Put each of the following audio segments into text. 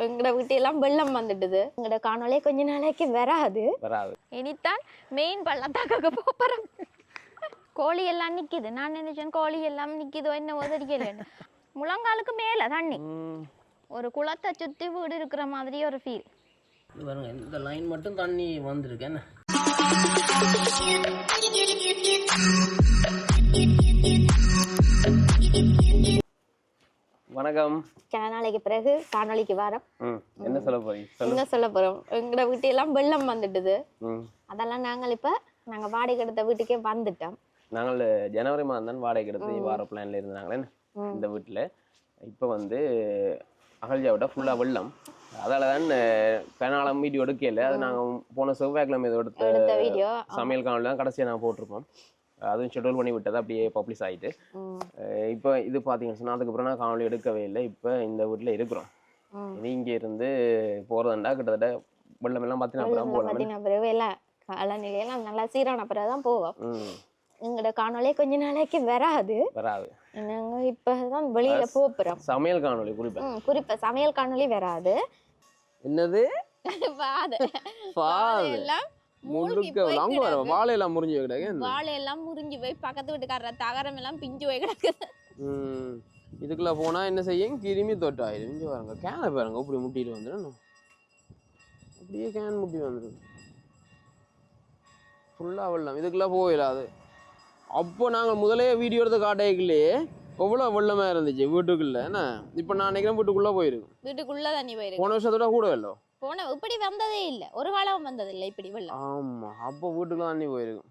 எங்கட வீட்டையெல்லாம் வெள்ளம் வந்துடுது எங்கட காணொளி கொஞ்ச நாளைக்கு வராது. வராது. இனித்தான் மெயின் பள்ளத்தாக்க போறோம். கோழி எல்லாம் நிக்குது. நான் நினைச்சேன் கோழி எல்லாம் நிக்குதோ என்னவோ தெரியலன்னு முழங்காலுக்கு மேல தண்ணி ம். ஒரு குளத்தை சுத்தி வீடு இருக்கிற மாதிரி ஒரு ஃபீல் பாருங்க இந்த லைன் மட்டும் தண்ணி வந்திருக்கு. என்ன? வணக்கம். நாளைக்கு பிறகு காணொளிக்கு வரோம். என்ன சொல்ல போறீங்க? என்ன சொல்ல போறோம்? எங்கட வீட்டையெல்லாம் வெள்ளம் வந்துடுது. ம். அதெல்லாம் நாங்கள் இப்ப நாங்க வாடகை எடுத்த வீட்டுக்கே வந்துட்டோம். நாங்கள் ஜனவரி மாதம் தான் வாடகை எடுத்து வார பிளான்ல இருந்தாங்களே. இந்த வீட்டில் இப்போ வந்து அகல்ஜா விட ஃபுல்லாக வெள்ளம். அதால தான் பெனாலம் வீடியோ எடுக்கல. அது நாங்கள் போன செவ்வாய்க்கிழமை எடுத்த வீடியோ. சமையல் காணொலி தான் கடைசியாக நாங்கள் போட்டிருப்போம் அதுவும் ஷெட்யூல் பண்ணி விட்டது அப்படியே பப்ளிஷ் ஆயிட்டு. இப்போ இது பார்த்தீங்கன்னு சொன்னால் அதுக்கப்புறம் நான் காணொலி எடுக்கவே இல்லை. இப்போ இந்த வீட்டில் இருக்கிறோம். இனி இங்கே இருந்து போகிறதுண்டா கிட்டத்தட்ட வெள்ளம் எல்லாம் பார்த்தீங்கன்னா பிறகு எல்லாம் காலநிலையெல்லாம் நல்லா சீரான பிறகு தான் போவோம். ம். எங்கட காணொளி கொஞ்ச நாளைக்கு வராது. வராது. நாங்க இப்பதான் வெளியில போறோம் சமையல் காணொலி குறிப்பா. குறிப்பா சமையல் காணொளி வராது. என்னது? எல்லாம் முழுக்க வர. வாழையெல்லாம் முறிஞ்சு கிடக்கு வாழை எல்லாம் முறிஞ்சு போய் பக்கத்து வீட்டுக்காரர தகரம் எல்லாம் பிஞ்சு போய் கிடக்குது இதுக்குள்ள போனா என்ன செய்யும்? கிருமி தொட்டாயிரும் இங்க பாருங்க கேனை பாருங்க இப்படி முட்டிட்டு வந்துடும் அப்படியே கேன் முட்டி வந்துடும் ஃபுல்லா வெள்ளம். இதுக்குள்ள போயிடாது அப்போ நாங்க முதலே வீடியோ எடுத்து காட்டைக்குள்ளேயே எவ்வளோ வெள்ளமா இருந்துச்சு வீட்டுக்குள்ள என்ன? இப்போ நான் நினைக்கிறேன் வீட்டுக்குள்ள போயிருக்கும் வீட்டுக்குள்ள தண்ணி போயிருக்கு. போன வருஷத்தோட கூட இல்லை? போன இப்படி வந்ததே இல்ல. ஒரு காலம் வந்தது இல்ல இப்படி வெள்ளம். ஆமா அப்போ வீட்டுக்குள்ள தண்ணி போயிருக்கும்.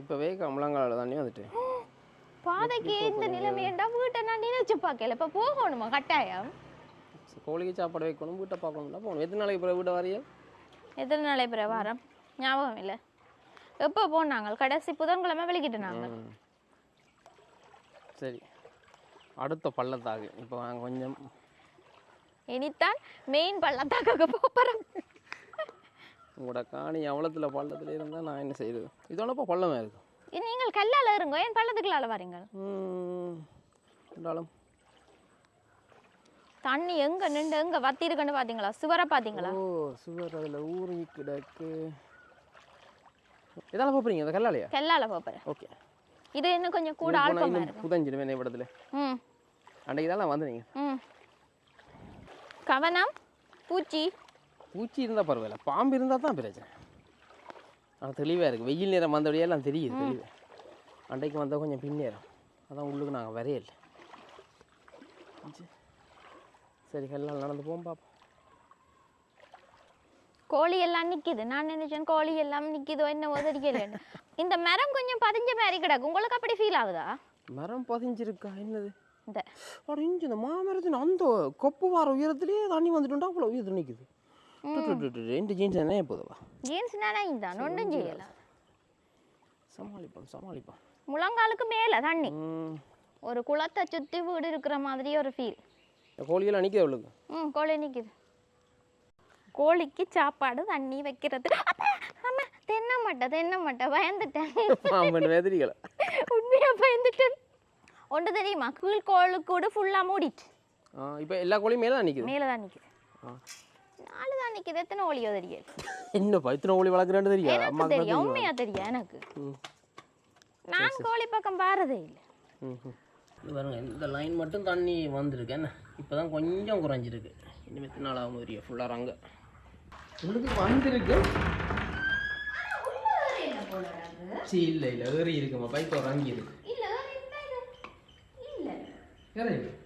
இப்போவே கமலங்கால தண்ணி வந்துட்டு. பாதைக்கு இந்த நிலைமையண்டா வீட்டை நான் நினைச்சு பார்க்கல. இப்ப போகணுமா? கட்டாயம். கோழிக்கு சாப்பாடு வைக்கணும் வீட்டை பார்க்கணும்னா போகணும். எத்தனை நாளைக்கு பிறகு வீட்டை வரையா எத்தனை நாளை பிற வாரம் ஞாபகம் இல்ல. எப்போ போனாங்க? கடைசி புதன்கிழமை வெளிக்கிட்டு நாங்க. ம். சரி. அடுத்த பள்ளத்தாக்கு. இப்போ நாங்கள் கொஞ்சம் இனித்தான் மெயின் பள்ளத்தாக்க போறோம் உங்களோட காணி அவ்வளோத்துல பள்ளத்தில் இருந்தால் நான் என்ன செய்யுது இதோடப்போ பள்ளமே இருக்கும் நீங்கள் கல்லால இருங்க ஏன் பள்ளத்துக்குள்ளால வரீங்க ம். இருந்தாலும் தண்ணி எங்க நின்று எங்க வத்தி இருக்குன்னு பாத்தீங்களா? சுவரை பாத்தீங்களா? ஓ சுவர் அதில் ஊறி கிடக்கு. இதெல்லாம் போகிறீங்க அந்த கல்லாலையா? கல்லால போறேன் ஓகே. இது இன்னும் கொஞ்சம் கூட ஆல்பமா இருக்கும் புதஞ்சிடும் என்ன இடத்துல ம். அன்றைக்கு தான் வந்தீங்க ம். கவனம் பூச்சி. பூச்சி இருந்தால் பரவாயில்ல. பாம்பு இருந்தால் தான் பிரச்சனை. ஆனால் தெளிவாக இருக்குது வெயில் நேரம் வந்தபடியே எல்லாம் தெரியுது தெளிவு. அன்றைக்கு வந்தால் கொஞ்சம் பின்னேறம் அதான் உள்ளுக்கு நாங்கள் வரையல. சரி எல்லாம் நடந்து போவோம் பார்ப்போம் கோழி எல்லாம் நிக்குது. நான் நினைச்சேன் கோழி எல்லாம் நிக்குதோ என்னவோ தெரியலன்னு இந்த மரம் கொஞ்சம் பதிஞ்ச மாதிரி கிடக்கு. உங்களுக்கு அப்படி ஃபீல் ஆகுதா? மரம் பதிஞ்சிருக்கா? என்னது? இந்த அட இஞ்சி இந்த மாமரத்தின் அந்த கொப்பு வார உயரத்துலேயே தண்ணி வந்துட்டுண்டா அவ்வளோ உயரத்தில் நிற்குது ரெண்டு ஜீன்ஸ் என்ன போதுவா ஜீன்ஸ் நானே இந்த ஒன்றும் செய்யல. சமாளிப்போம் சமாளிப்போம். முழங்காலுக்கு மேல தண்ணி ஒரு குளத்தை சுத்தி வீடு இருக்கிற மாதிரி ஒரு ஃபீல் கோழியெல்லாம் நிற்கிது அவளுக்கு ம் கோழி நிக்குது. கோழிக்கு சாப்பாடு தண்ணி வைக்கிறது. தென்ன மாட்டை தென்ன மாட்டை பயந்துட்டேன். பாம்பு வெதிரிகளை உண்மையா பயந்துட்டேன். ஒன்று தெரியுமா? கீழ் கோழு கூட ஃபுல்லா மூடிட்டு. இப்போ எல்லா கோழியும் மேலே தான் நிற்குது மேலே தான் நிக்குது. ஆ. நாலு தான் நிக்குது. எத்தனை ஒளியோ தெரியாது. என்னப்பா இத்தனை கோழி வளர்க்குறேன்னு தெரியும் தான் தெரியும் உண்மையா தெரியும் எனக்கு? ம். நான் கோழி பக்கம் பாரதே இல்லை. பாருங்க இந்த லைன் மட்டும் தண்ணி வந்திருக்கு. என்ன? இப்போ தான் கொஞ்சம் குறைஞ்சிருக்கு. இன்னும் எத்தனை நாள் ஆகும் தெரியும் ஃபுல்லாக அங்கே உங்களுக்கு வந்திருக்கு? சி இல்லை இல்லை. ஏறி இருக்குமா? பைப் இறங்கி இருக்கு ஏறி இருக்கு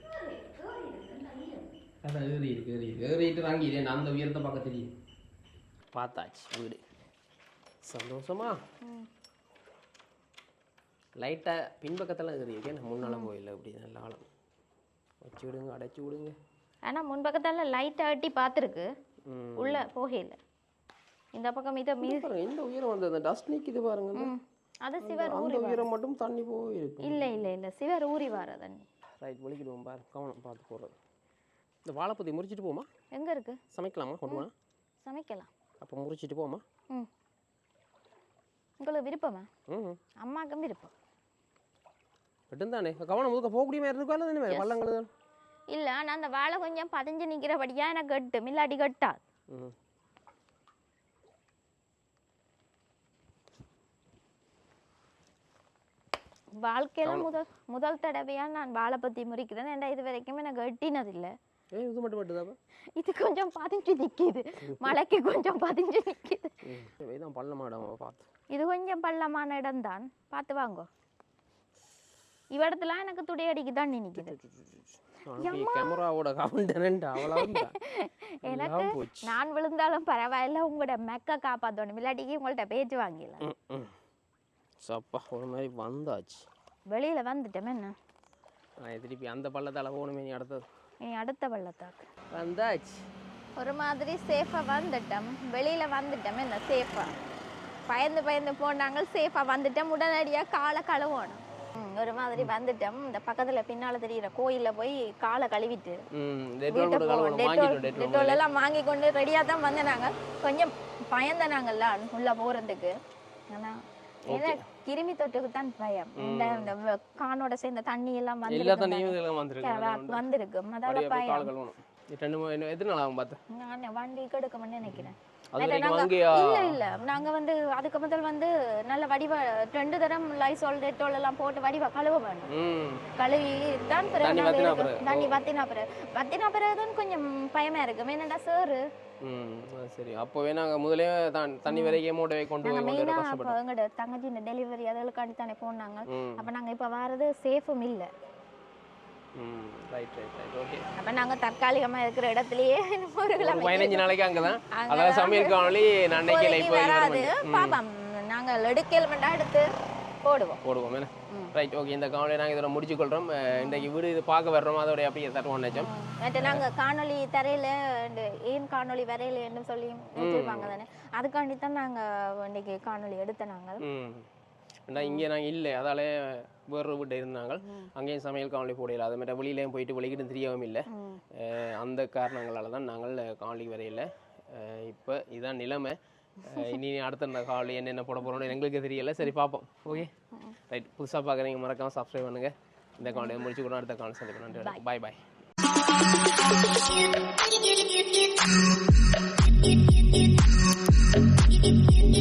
அதான் ஏறி இருக்கு ஏறி இருக்கு ஏறிட்டு இறங்கி இரு. நான் அந்த உயரத்தை பார்க்க தெரியும். பார்த்தாச்சு வீடு. சந்தோஷமா? லைட்டாக பின்பக்கத்தில் ஏறி இருக்கேன் முன்னால் போயில்லை அப்படி நல்ல ஆழம் வச்சு விடுங்க அடைச்சி விடுங்க. ஆனா முன்பக்கத்தால லைட்டா அட்டி பார்த்துருக்கு. உள்ள போகையில். இந்த பக்கம் இதை மீ இந்த உயரம் வந்து அந்த டஸ்ட் நிற்கிது பாருங்க. அது சிவர் ஊறி உயரம் மட்டும் தண்ணி போயிருக்கு இல்ல இல்ல இல்ல. சிவர் ஊறி வர தண்ணி ரைட் ஒழிக்கிடுவோம் பாரு. கவனம் பார்த்து போடுறது. இந்த வாழைப்பத்தி முறிச்சிட்டு போமா எங்க இருக்கு? சமைக்கலாமா? கொண்டு போனா? சமைக்கலாம். அப்போ முறிச்சிட்டு போமா ம். உங்களுக்கு விருப்பமா? ம் அம்மாக்கும் விருப்பம். விட்டும் தானே கவனம் முதுக்க போகக்கூடிய மாதிரி இருக்கும் அல்ல தானே பள்ளங்கள் இல்லை ஆனால் அந்த வாழை கொஞ்சம் பதிஞ்சு நிற்கிறபடியா எனக்கு கட்டும் இல்லாட்டி கட்டாது. ம் வாழ்க்கையில முதல் முதல் தடவையா நான் வாழை பத்தி முறிக்கிறேன். ஏன்டா இது வரைக்கும் எனக்கு எட்டினதில்லை இது மட்டும் இது கொஞ்சம் பதிஞ்சு நிக்குது. மலைக்கு கொஞ்சம் பதிஞ்சு பார்த்து. இது கொஞ்சம் பள்ளமான இடம்தான். பார்த்து வாங்கோ. இவ்விடத்துல எனக்கு நிக்குது. கேமராவோட கவுண்டனண்டா அவ்வளோ எனக்கு நான் விழுந்தாலும் பரவாயில்ல உங்களோட மெக்க காப்பாற்றணும் இல்லாட்டிக்கு உங்கள்ட்ட பேச்சு வாங்கிடலாம். சப்பா ஒரு மாதிரி வந்தாச்சு. வெளியில வந்துட்டோம் என்ன? நான் திருப்பி அந்த பள்ளத்தால் போகணுமே நீ அடுத்தது. இனி அடுத்த பள்ளத்தாக்கு. வந்தாச்சு. ஒரு மாதிரி சேஃபா வந்துட்டோம் வெளியில வந்துட்டோம் என்ன சேஃபா பயந்து பயந்து போனாங்க சேஃபா வந்துட்டோம் உடனடியா காலை கழுவணும். ஒரு மாதிரி வந்துட்டோம் இந்த பக்கத்துல பின்னால தெரியுற கோயில்ல போய் காலை கழுவிட்டு டெட்டோல் எல்லாம் வாங்கி கொண்டு ரெடியா தான் வந்தனாங்க. கொஞ்சம் பயந்தனாங்கல்ல உள்ள போறதுக்கு. ஆனா கிருமி தொட்டுக்கு தான் பயம் இந்த இந்த கானோட சேர்ந்த தண்ணி எல்லாம் எல்லா வந்து வந்திருக்கு போய் பயம். ரெண்டு எத்தனை நாள் ஆகும் பார்த்து? நான் வண்டி கெடுக்கணும்னு நினைக்கிறேன். அது இல்ல, நாங்க- இல்ல நாங்க வந்து அதுக்கு முதல் வந்து நல்ல வடிவ ரெண்டு தரம் லைசால் டெட்டோல் எல்லாம் போட்டு வடிவ கழுவ வேணும். கழுவி தான் பிறகு தண்ணி நாங்க வத்தினா பிறகு. வத்தினா பிறகு. வத்தினா பிறகுதான் கொஞ்சம் பயமா இருக்கும் என்னடா சேரு சரி. அப்போவே நாங்கள் முதலே தண்ணி வரைக்கும் மூட்டை கொண்டு நாங்க போய் கொண்டு வர மெயினா கஷ்டப்பட்டோம் அப்போ எங்கட தங்கச்சி இந்த டெலிவரி அதுகளுக்காண்டி தானே போனாங்க. அப்ப நாங்க இப்ப வாரது சேஃபும் இல்ல. ரைட் ரைட் ரைட் ஓகே அப்ப நாங்க தற்காலிகமா இருக்கிற இடத்துலயே ஒரு பதினஞ்சு நாளைக்கு அங்கே தான் அங்கதான். அதாவது சமையல் காணொலி இப்போ வராது. பாப்போம். நாங்க எடுக்கல் மட்டும் எடுத்து போடுவோம். போடுவோம் என்ன. ரைட் ஓகே இந்த காணொலியை நாங்கள் இதோட முடிச்சுக்கொள்கிறோம் இன்றைக்கு வீடு இது பார்க்க வர்றோம்? அதோடைய அப்படியே தருவோம் நினைச்சோம். நேற்று நாங்க காணொளி தரையில இந்த ஏன் காணொளி வரையிலன்னு சொல்லி வச்சிருப்பாங்க தானே? அதுக்காண்டி தான் நாங்க இன்னைக்கு காணொளி எடுத்த ஏன்னா இங்கே நாங்கள் இல்லை. அதாலே வேறு வீட்டை இருந்தாங்க. அங்கேயும் சமையல் காணொலி போடையில அது மாதிரி வெளியிலையும் போயிட்டு வெளிக்கிட்டு தெரியவும் இல்லை. அந்த காரணங்களால தான் நாங்கள் காணொலி வரையில இப்போ இதான் நிலைமை. இனி அடுத்த இந்த காணொலி என்னென்ன போட போகிறோம்னு எங்களுக்கு தெரியல. சரி பார்ப்போம். ஓகே ரைட் புதுசாக பார்க்குறீங்க மறக்காம சப்ஸ்கிரைப் பண்ணுங்க. இந்த காணொலியை முடிச்சு கூட அடுத்த காணொலி சந்திப்போம் நன்றி பாய் பாய்